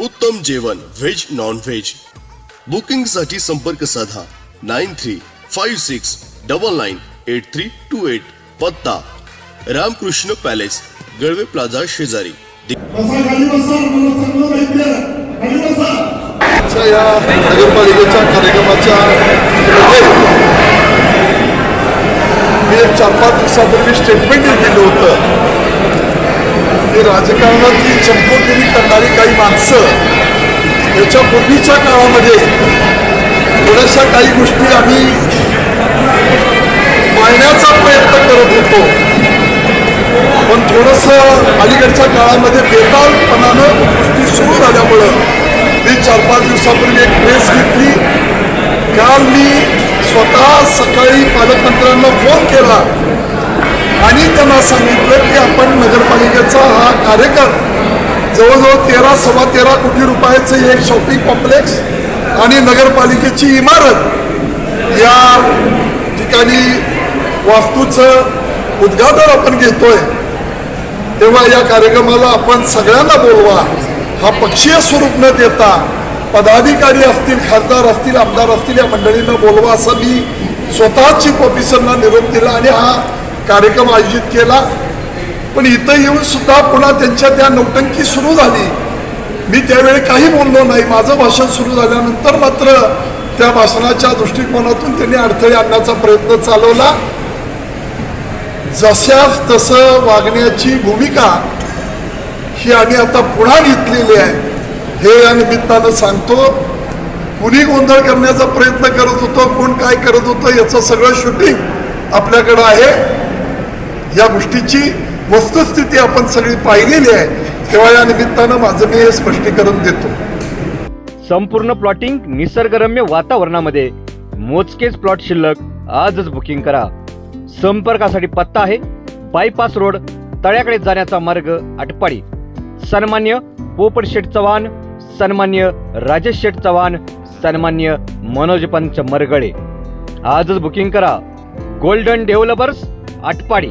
उत्तम जेवण veg non veg बुकिंगसाठी संपर्क साधा. Nine three five six double nine eight three two eight. पत्ता. रामकृष्ण पॅलेस गळवे प्लाझा शेजारी. या नगरपालिकेच्या कार्यक्रमाच्या मी एक चार पाच दिवसापूर्वी स्टेटमेंट दिलं होतं. की राजकारणातली चंपोगिरी करणारी काही माणसं याच्या पूर्वीच्या काळामध्ये थोड्याशा काही गोष्टी आम्ही मांडण्याचा प्रयत्न करत होतो. पण थोडंसं अलीकडच्या काळामध्ये बेतालपणानं गोष्टी सुरू झाल्यामुळं मी चार पाच दिवसापूर्वी एक प्रेस घेतली. काल मी स्वतः सकाळी पालकमंत्र्यांना फोन केला आणि त्यांना सांगितलं पण नगरपालिकेचा हा कार्यक्रम जवळजवळ तेरा सव्वा तेरा कोटी रुपयाचं एक शॉपिंग कॉम्प्लेक्स आणि नगरपालिकेची इमारत या ठिकाणी वास्तूचं उद्घाटन आपण घेतोय. तेव्हा या कार्यक्रमाला आपण सगळ्यांना बोलवा. हा पक्षीय स्वरूप न देता पदाधिकारी असतील खासदार असतील आमदार असतील या मंडळींना बोलवा असं मी स्वतः चीफ ऑफिसरना निरोप दिला आणि हा कार्यक्रम आयोजित केला. पण इथं येऊन सुद्धा पुन्हा त्यांच्या त्या नौटंकी सुरू झाली. मी त्यावेळी काही बोललो नाही. माझं भाषण सुरू झाल्यानंतर मात्र त्या भाषणाच्या दृष्टिकोनातून त्यांनी अडथळे आणण्याचा प्रयत्न चालवला. जशास तसं वागण्याची भूमिका ही आम्ही आता पुन्हा घेतलेली आहे. हे या निमित्तानं सांगतो. कुणी गोंधळ करण्याचा प्रयत्न करत होतो कोण काय करत होतं याचं सगळं शूटिंग आपल्याकडं आहे. या गोष्टीची वस्तुस्थिती आपण सगळी पाहिलेली आहे तेव्हा या निमित्तानं माझं मी हे स्पष्टीकरण देतो. संपूर्ण प्लॉटिंग निसर्गरम्य वातावरणामध्ये. मोजकेच प्लॉट शिल्लक आजच बुकिंग करा. संपर्कासाठी पत्ता आहे बायपास रोड तळ्याकडे जाण्याचा मार्ग आटपाडी. सन्मान्य पोपट शेठ चव्हाण सन्मान्य राजेश शेठ चव्हाण सन्मान्य मनोज पंच मरगळे. आजच बुकिंग करा. Golden developers Atpadi.